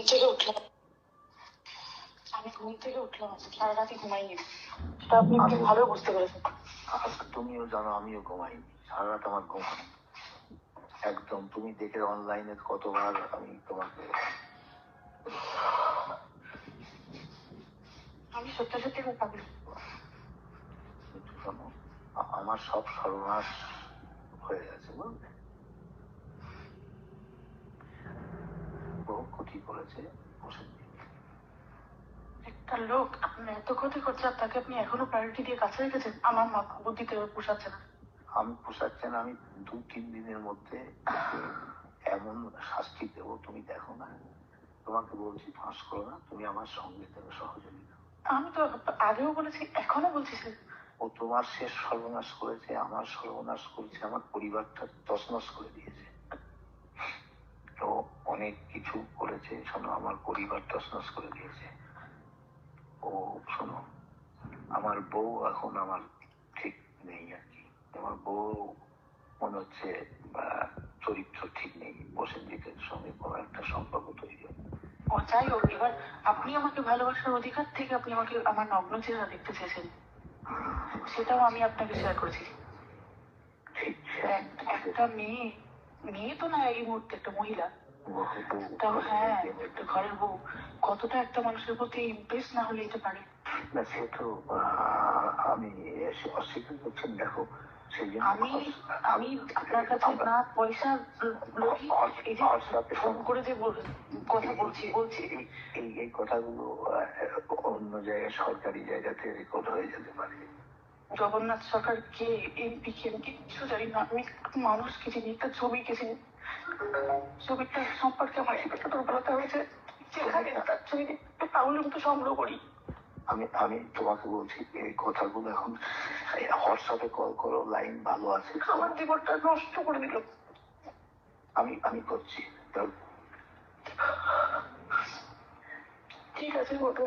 ঘুম থেকে উঠলাম। আমি ঘুম থেকে উঠলাম আজকে সারা রাতে ঘুমাইনি। তা আপনি খুব ভালো বুঝতে পেরেছেন। তুমিও জানো আমিও ঘুমাইনি। সারা রাত আমার ঘুম একদম তুমি দেখে অনলাইনে কতবার আমি তোমাকে আমি সত্যি সত্যি পাগল। আমার সব সর্বনাশ একটা লোক আপনার এত ক্ষতি করছে আর তাকে আপনি এখনও প্রায়োরিটি দিয়ে কাছে রেখেছেন আমার মাথা বুদ্ধিতে পোষাচ্ছে না। আমি পোষাচ্ছে না আমি দু তিন দিনের মধ্যে এমন শাস্তি দেবো তুমি দেখো না। তোমাকে বলছি ফাঁস করো না তুমি আমার সঙ্গে দেবে সহযোগিতা আমি তো আগেও বলেছি এখনও বলছি ও তোমার শেষ সর্বনাশ করেছে আমার সর্বনাশ করেছে আমার পরিবারটা তছনছ করে দিয়েছে। অনেক কিছু করেছে। শোনো আমার পরিবার তছনছ করে দিয়েছে। ও শোনো আমার বউ এখন আমার ঠিক নেই আর কি। আমার বউ মনে হচ্ছে চরিত্র ঠিক নেই। বসেন্দিতের সঙ্গে কোনো একটা সম্পর্ক তৈরি যাই হোক এবার আপনি আমাকে ভালোবাসার অধিকার থেকে আপনি আমাকে আমার নগ্ন চেহারা দেখতে চেয়েছেন সেটাও আমি আপনাকে শেয়ার করেছি। একটা মেয়ে মেয়ে তো না এই মুহূর্তে একটা মহিলা। হ্যাঁ একটা ঘরের বউ কতটা একটা মানুষের প্রতি ইমপ্রেস না হলে এটা পারে? না সে তো আহ, আমি অস্বীকার করছেন দেখো আমি আমি আপনার কাছে না পয়সা এই যে ফোন করে যে কথা বলছি বলছি। এই কথাগুলো অন্য জায়গায় সরকারি জায়গাতে রেকর্ড হয়ে যেতে পারে। জগন্নাথ সরকার কে এমপি কে কিচ্ছু জানি না। আমি মানুষকে চিনি একটা ছবিকে চিনি। ছবিটা সম্পর্কে আমার একটা দুর্বলতা হয়েছে যেখানে তার ছবি একটু পাগলের মতো সংগ্রহ করি। আমি আমি তোমাকে বলছি এই কথাগুলো এখন হোয়াটসঅ্যাপে কল করো লাইন ভালো আছে। আমার জীবনটা নষ্ট করে দিল। আমি আমি করছি। ঠিক আছে ওটা